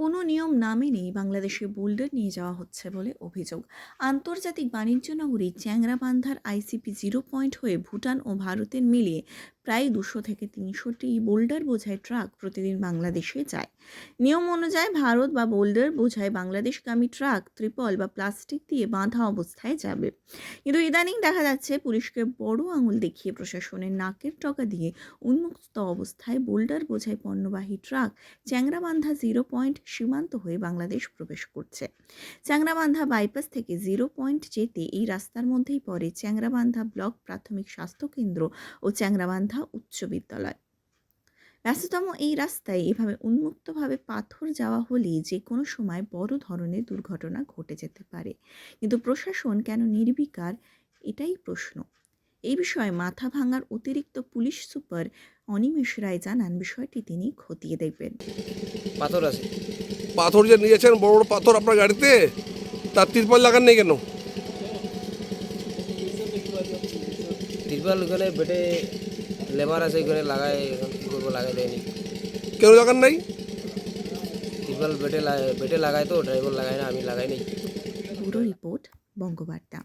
কোনো নিয়ম না মেনেই বাংলাদেশে বোল্ডার নিয়ে যাওয়া হচ্ছে বলে অভিযোগ। আন্তর্জাতিক বাণিজ্য নগরী চ্যাংরাবান্ধার আইসিপি জিরো পয়েন্ট হয়ে ভুটান ও ভারতের মিলিয়ে প্রায় দুশো থেকে তিনশোটি বোল্ডার বোঝাই ট্রাক প্রতিদিন বাংলাদেশে যায়। নিয়ম অনুযায়ী ভারত বা বোল্ডার বোঝায় বাংলাদেশগামী ট্রাক, ত্রিপল বা প্লাস্টিক দিয়ে বাঁধা অবস্থায় যাবে। কিন্তু ইদানিং দেখা যাচ্ছে পুলিশকে বড় আঙুল দেখিয়ে প্রশাসনের নাকের টকা দিয়ে উন্মুক্ত অবস্থায় বোল্ডার বোঝায় পণ্যবাহী ট্রাক চ্যাংরাবান্ধা জিরো পয়েন্ট সীমান্ত হয়ে বাংলাদেশ প্রবেশ করছে। চ্যাংরাবান্ধা বাইপাস থেকে জিরো পয়েন্ট যেতে এই রাস্তার মধ্যেই পড়ে চ্যাংরাবান্ধা ব্লক প্রাথমিক স্বাস্থ্যকেন্দ্র ও চ্যাংরাবান্ধা উচ্চ বিদ্যালয়। ব্যস্ততম এই রাস্তায় এভাবে উন্মুক্তভাবে পাথর যাওয়া হলে যে কোনো সময় বড় ধরনের দুর্ঘটনা ঘটে যেতে পারে। কিন্তু প্রশাসন কেন নির্বিকার? এটাই প্রশ্ন। এই বিষয়ে মাথা ভাঙার অতিরিক্ত পুলিশ সুপার অনিমেষ রায় জানান বিষয়টি তিনি খতিয়ে দেখবেন। পাথর আছে। পাথর যে নিয়েছেন বড় বড় পাথর আপনার গাড়িতে তার তিরপল লাগান নেই কেন? তিরপাল ওখানে বেটে লেবার আছে ওখানে লাগায় এখন কী করব লাগাই দেয়নি। কেন লাগান নাই? তিরপাল বেটে বেটে লাগায় তো ড্রাইভার লাগায় না আমি লাগাই নাই। Bureau report Bangabarta.